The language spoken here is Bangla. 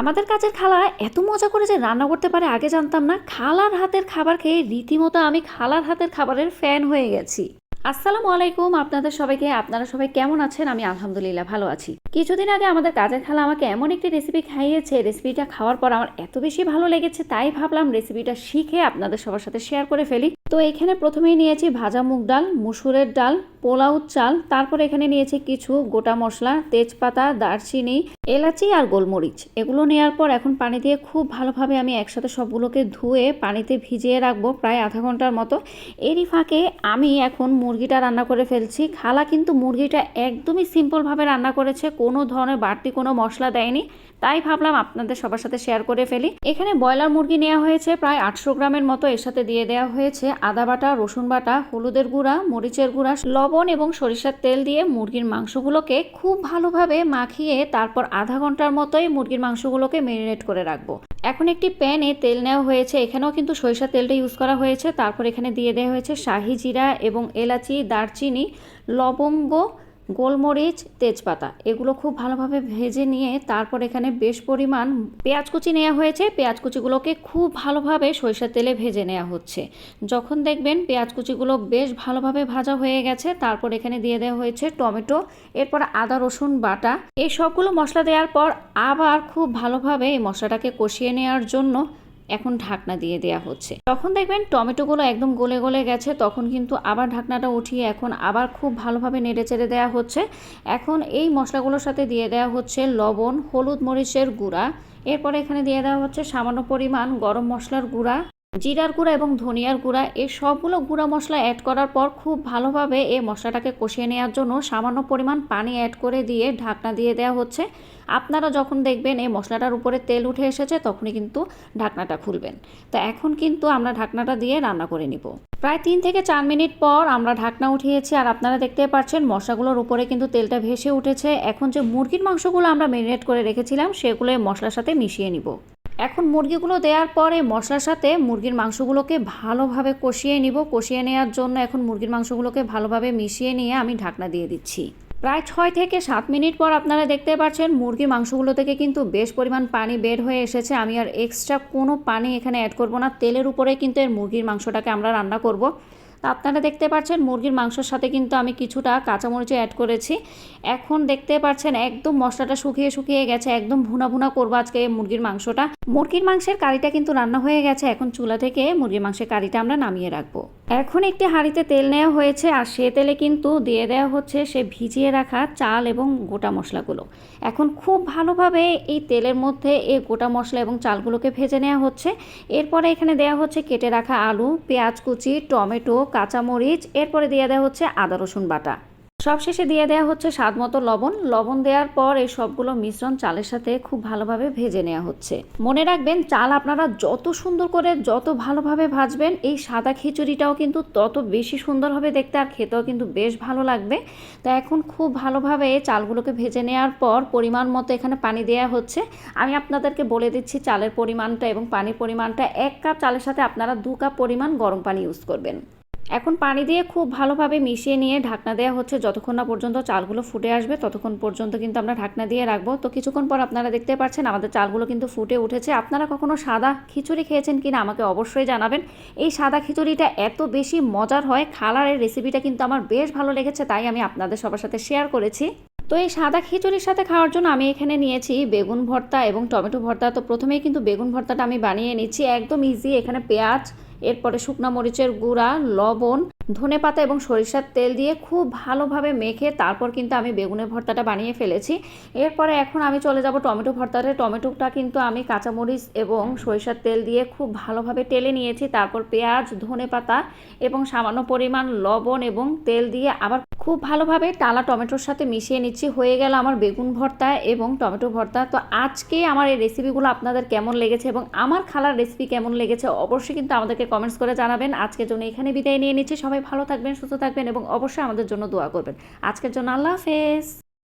আমাদের কাজের খালা এত মজা করে যে রান্না করতে পারে, আগে জানতাম না। খালার হাতের খাবার খেয়ে রীতিমতো আমি খালার হাতের খাবারের ফ্যান হয়ে গেছি। আসসালামু আলাইকুম আপনাদের সবাইকে। আপনারা সবাই কেমন আছেন? আমি আলহামদুলিল্লাহ ভালো আছি। কিছুদিন আগে আমাদের কাজের খালা আমাকে এমন একটি রেসিপি খাইয়েছে। রেসিপিটা খাওয়ার পর আমার এত বেশি ভালো লেগেছে, তাই ভাবলাম রেসিপিটা শিখে আপনাদের সবার সাথে শেয়ার করে ফেলি। তো এখানে প্রথমেই নিয়েছি ভাজা মুগ ডাল, মুসুরের ডাল, পোলাও চাল, তারপর এখানে নিয়েছি কিছু গোটা মশলা, তেজপাতা, দারচিনি এলাচি আর গোলমরিচ, এগুলো নেওয়ার পর এখন পানি দিয়ে খুব ভালোভাবে আমি একসাথে সবগুলোকে ধুয়ে পানিতে ভিজিয়ে রাখব প্রায় আধা ঘণ্টার মতো। এরই ফাঁকে আমি এখন মুরগিটা রান্না করে ফেলছি। খালা কিন্তু মুরগিটা একদমই সিম্পলভাবে রান্না করেছে, কোনো ধরনের বাড়তি কোনো মশলা দেয়নি। তাই ভাবলাম আপনাদের সবার সাথে শেয়ার করে ফেলি। এখানে ব্রয়লার মুরগি নেওয়া হয়েছে, প্রায় আটশো গ্রামের মতো এর সাথে দিয়ে দেওয়া হয়েছে। আদা বাটা, রসুন বাটা, হলুদের গুঁড়া, মরিচের গুঁড়া, লবণ এবং সরিষার তেল দিয়ে মুরগির মাংসগুলোকে খুব ভালোভাবে মাখিয়ে তারপর আধা ঘণ্টার মতোই মুরগির মাংসগুলোকে মেরিনেট করে রাখব। এখন একটি প্যানে তেল নেওয়া হয়েছে। এখানেও কিন্তু সরিষা তেলটা ইউজ করা হয়েছে। তারপর এখানে দিয়ে দেওয়া হয়েছে শাহি জিরা এবং এলাচি, দারচিনি, লবঙ্গ গোলমরিচ, তেজপাতা, এগুলো খুব ভালোভাবে ভেজে নিয়ে তারপর এখানে বেশ পরিমাণ পেঁয়াজ কুচি নেওয়া হয়েছে। পেঁয়াজ কুচিগুলোকে খুব ভালোভাবে সরিষার তেলে ভেজে নেওয়া হচ্ছে। যখন দেখবেন পেঁয়াজ কুচিগুলো বেশ ভালোভাবে ভাজা হয়ে গেছে, তারপর এখানে দিয়ে দেওয়া হয়েছে টমেটো, এরপর আদা, রসুন, বাটা। এই সবগুলো মশলা দেওয়ার পর আবার খুব ভালোভাবে এই মশলাটাকে কষিয়ে নেওয়ার জন্য এখন ঢাকনা দিয়ে দেওয়া হচ্ছে। তখন দেখবেন টমেটোগুলো একদম গলে গলে গেছে, তখন কিন্তু আবার ঢাকনাটা উঠিয়ে এখন আবার খুব ভালোভাবে নেড়ে চেড়ে দেওয়া হচ্ছে। এখন এই মশলাগুলোর সাথে দিয়ে দেওয়া হচ্ছে লবণ, হলুদ মরিচের গুঁড়া। এরপরে এখানে দিয়ে দেওয়া হচ্ছে সামান্য পরিমাণ গরম মশলার গুঁড়া। জিরার গুঁড়া এবং ধনিয়ার গুঁড়া, এই সবগুলো গুঁড়া মশলা অ্যাড করার পর খুব ভালোভাবে এই মশলাটাকে কষিয়ে নেওয়ার জন্য সামান্য পরিমাণ পানি অ্যাড করে দিয়ে ঢাকনা দিয়ে দেওয়া হচ্ছে। আপনারা যখন দেখবেন এই মশলাটার উপরে তেল উঠে এসেছে, তখনই কিন্তু ঢাকনাটা খুলবেন। তো এখন কিন্তু আমরা ঢাকনাটা দিয়ে রান্না করে নিব। প্রায় তিন থেকে চার মিনিট পর আমরা ঢাকনা উঠিয়েছি, আর আপনারা দেখতে পাচ্ছেন মশলাগুলোর উপরে কিন্তু তেলটা ভেসে উঠেছে। এখন যে মুরগির মাংসগুলো আমরা মেরিনেট করে রেখেছিলাম, সেগুলো মশলার সাথে মিশিয়ে নিব। এখন মুরগিগুলো দেওয়ার পরে মশলার সাথে মুরগির মাংসগুলোকে ভালোভাবে কষিয়ে নিব। কষিয়ে নেওয়ার জন্য এখন মুরগির মাংসগুলোকে ভালোভাবে মিশিয়ে নিয়ে আমি ঢাকনা দিয়ে দিচ্ছি। প্রায় ছয় থেকে সাত মিনিট পর আপনারা দেখতে পাচ্ছেন মুরগির মাংসগুলো থেকে কিন্তু বেশ পরিমাণ পানি বের হয়ে এসেছে। আমি আর এক্সট্রা কোনো পানি এখানে অ্যাড করব না। তেলের উপরে কিন্তু এর মুরগির মাংসটাকে আমরা রান্না করব। তা আপনারা দেখতে পাচ্ছেন মুরগির মাংসের সাথে কিন্তু আমি কিছুটা কাঁচামরিচও অ্যাড করেছি। এখন দেখতে পাচ্ছেন একদম মশলাটা শুকিয়ে শুকিয়ে গেছে। একদম ভুনা ভুনা করব আজকে এই মুরগির মাংসটা। মুরগির মাংসের কারিটা কিন্তু রান্না হয়ে গেছে। এখন চুলা থেকে মুরগির মাংসের কারিটা আমরা নামিয়ে রাখব। এখন একটি হাঁড়িতে তেল নেওয়া হয়েছে আর সে তেলে কিন্তু দিয়ে দেওয়া হচ্ছে সে ভিজিয়ে রাখা চাল এবং গোটা মশলাগুলো। এখন খুব ভালোভাবে এই তেলের মধ্যে এই গোটা মশলা এবং চালগুলোকে ভেজে নেওয়া হচ্ছে। এরপরে এখানে দেওয়া হচ্ছে কেটে রাখা আলু, পেঁয়াজ কুচি, টমেটো, কাঁচামরিচ। এরপরে দিয়ে দেওয়া হচ্ছে আদা রসুন বাটা। সবশেষে দিয়ে দেওয়া হচ্ছে স্বাদ মতো লবণ। লবণ দেওয়ার পর এই সবগুলো মিশ্রণ চালের সাথে খুব ভালোভাবে ভেজে নেওয়া হচ্ছে। মনে রাখবেন, চাল আপনারা যত সুন্দর করে, যত ভালোভাবে ভাজবেন, এই সাদা খিচুড়িটাও কিন্তু তত বেশি সুন্দর হবে দেখতে আর খেতেও কিন্তু বেশ ভালো লাগবে। তো এখন খুব ভালোভাবে চালগুলোকে ভেজে নেওয়ার পর পরিমাণ মতো এখানে পানি দেওয়া হচ্ছে। আমি আপনাদেরকে বলে দিচ্ছি চালের পরিমাণটা এবং পানির পরিমাণটা। এক কাপ চালের সাথে আপনারা দু কাপ পরিমাণ গরম পানি ইউজ করবেন। এখন পানি দিয়ে খুব ভালোভাবে মিশিয়ে নিয়ে ঢাকনা দেওয়া হচ্ছে। যতক্ষণ না পর্যন্ত চালগুলো ফুটে আসবে, ততক্ষণ পর্যন্ত কিন্তু আমরা ঢাকনা দিয়ে রাখব। তো কিছুক্ষণ পর আপনারা দেখতে পাচ্ছেন, আমাদের চালগুলো কিন্তু ফুটে উঠেছে। আপনারা কখনো সাদা খিচুড়ি খেয়েছেন কিনা আমাকে অবশ্যই জানাবেন। এই সাদা খিচুড়িটা এত বেশি মজার হয়, খালারের রেসিপিটা কিন্তু আমার বেশ ভালো লেগেছে, তাই আমি আপনাদের সবার সাথে শেয়ার করেছি। তো এই সাদা খিচুড়ির সাথে খাওয়ার জন্য আমি এখানে নিয়েছি বেগুন ভর্তা এবং টমেটো ভর্তা। তো প্রথমেই কিন্তু বেগুন ভর্তাটা আমি বানিয়ে নিচ্ছি, একদম ইজি এখানে পেঁয়াজ এরপরে শুকনো মরিচের গুঁড়া লবণ ধনে পাতা এবং সরিষার তেল দিয়ে খুব ভালোভাবে মেখে তারপর কিন্তু আমি বেগুনের ভর্তাটা বানিয়ে ফেলেছি। এরপরে এখন আমি চলে যাব টমেটো ভর্তাতে। টমেটোটা কিন্তু আমি কাঁচামরিচ এবং সরিষার তেল দিয়ে খুব ভালোভাবে টেলে নিয়েছি। তারপর পেঁয়াজ, ধনে পাতা এবং সামান্য পরিমাণ লবণ এবং তেল দিয়ে আবার খুব ভালোভাবে টালা টমেটোর সাথে মিশিয়ে নিচ্ছি। হয়ে গেল আমার বেগুন ভর্তা এবং টমেটো ভর্তা। তো আজকে আমার এই রেসিপিগুলো আপনাদের কেমন লেগেছে এবং আমার খালার রেসিপি কেমন লেগেছে অবশ্যই কিন্তু আমাদেরকে কমেন্টস করে জানাবেন। আজকের জন্য এখানে বিদায় নিয়ে নিচ্ছি। সবাই ভালো থাকবেন সুস্থ থাকবেন এবং অবশ্যই আমাদের জন্য দোয়া করবেন। আজকের জন্য আল্লাহ হাফেজ।